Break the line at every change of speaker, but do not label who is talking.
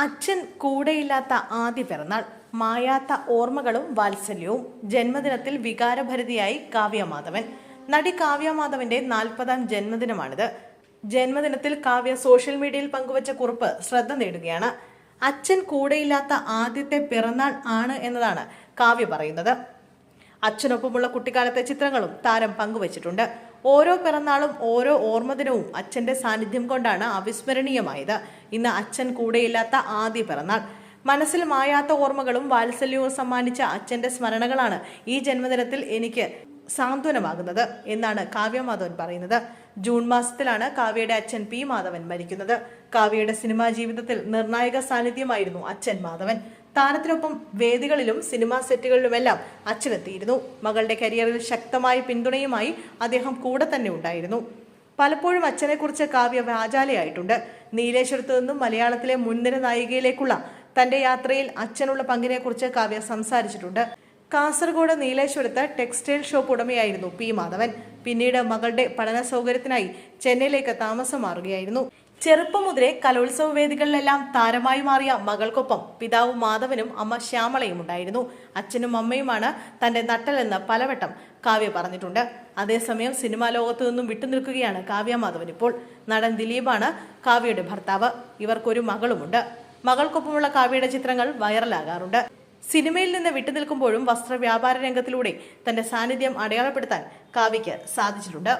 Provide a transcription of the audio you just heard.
അച്ഛൻ കൂടെയില്ലാത്ത ആദ്യ പിറന്നാൾ. മായാത്ത ഓർമ്മകളും വാത്സല്യവും. ജന്മദിനത്തിൽ വികാരഭരിതിയായി കാവ്യമാധവൻ. നടി കാവ്യമാധവന്റെ നാൽപ്പതാം ജന്മദിനമാണിത്. ജന്മദിനത്തിൽ കാവ്യ സോഷ്യൽ മീഡിയയിൽ പങ്കുവച്ച കുറിപ്പ് ശ്രദ്ധ നേടുകയാണ്. അച്ഛൻ കൂടെയില്ലാത്ത ആദ്യത്തെ പിറന്നാൾ ആണ് എന്നതാണ് കാവ്യ പറയുന്നത്. അച്ഛനൊപ്പമുള്ള കുട്ടിക്കാലത്തെ ചിത്രങ്ങളും താരം പങ്കുവച്ചിട്ടുണ്ട്. ഓരോ പിറന്നാളും ഓരോ ഓർമ്മദിനവും അച്ഛന്റെ സാന്നിധ്യം കൊണ്ടാണ് അവിസ്മരണീയമായത്. ഇന്ന് അച്ഛൻ കൂടെയില്ലാത്ത ആദ്യ പിറന്നാൾ. മനസ്സിൽ മായാത്ത ഓർമ്മകളും വാത്സല്യവും സമ്മാനിച്ച അച്ഛന്റെ സ്മരണകളാണ് ഈ ജന്മദിനത്തിൽ എനിക്ക് സാന്ത്വനമാകുന്നത് എന്നാണ് കാവ്യ മാധവൻ പറയുന്നത്. ജൂൺ മാസത്തിലാണ് കാവ്യയുടെ അച്ഛൻ പി മാധവൻ മരിക്കുന്നത്. കാവ്യയുടെ സിനിമാ ജീവിതത്തിൽ നിർണായക സാന്നിധ്യമായിരുന്നു അച്ഛൻ മാധവൻ. താരത്തിനൊപ്പം വേദികളിലും സിനിമാ സെറ്റുകളിലുമെല്ലാം അച്ഛനെത്തിയിരുന്നു മകളുടെ കരിയറിൽ ശക്തമായ പിന്തുണയുമായി അദ്ദേഹം കൂടെ തന്നെ ഉണ്ടായിരുന്നു. പലപ്പോഴും അച്ഛനെക്കുറിച്ച് കാവ്യ വാചാലയായിട്ടുണ്ട്. നീലേശ്വരത്തു നിന്നും മലയാളത്തിലെ മുൻനിര നായികയിലേക്കുള്ള തന്റെ യാത്രയിൽ അച്ഛനുള്ള പങ്കിനെക്കുറിച്ച് കാവ്യ സംസാരിച്ചിട്ടുണ്ട്. കാസർഗോഡ് നീലേശ്വരത്ത് ടെക്സ്റ്റൈൽ ഷോപ്പ് ഉടമയായിരുന്നു പി മാധവൻ. പിന്നീട് മകളുടെ പഠന സൗകര്യത്തിനായി ചെന്നൈയിലേക്ക് താമസം മാറുകയായിരുന്നു. ചെറുപ്പം മുതലേ കലോത്സവ വേദികളിലെല്ലാം താരമായി മാറിയ മകൾക്കൊപ്പം പിതാവ് മാധവനും അമ്മ ശ്യാമളയും ഉണ്ടായിരുന്നു. അച്ഛനും അമ്മയുമാണ് തന്റെ നട്ടലെന്ന് പലവട്ടം കാവ്യ പറഞ്ഞിട്ടുണ്ട്. അതേസമയം സിനിമാ ലോകത്തു നിന്നും വിട്ടുനിൽക്കുകയാണ് കാവ്യ മാധവൻ ഇപ്പോൾ. നടൻ ദിലീപാണ് കാവ്യയുടെ ഭർത്താവ്. ഇവർക്കൊരു മകളുമുണ്ട്. മകൾക്കൊപ്പമുള്ള കാവ്യയുടെ ചിത്രങ്ങൾ വൈറലാകാറുണ്ട്. സിനിമയിൽ നിന്ന് വിട്ടുനിൽക്കുമ്പോഴും വസ്ത്രവ്യാപാര രംഗത്തിലൂടെ തന്റെ സാന്നിധ്യം അടയാളപ്പെടുത്താൻ കാവ്യയ്ക്ക് സാധിച്ചിട്ടുണ്ട്.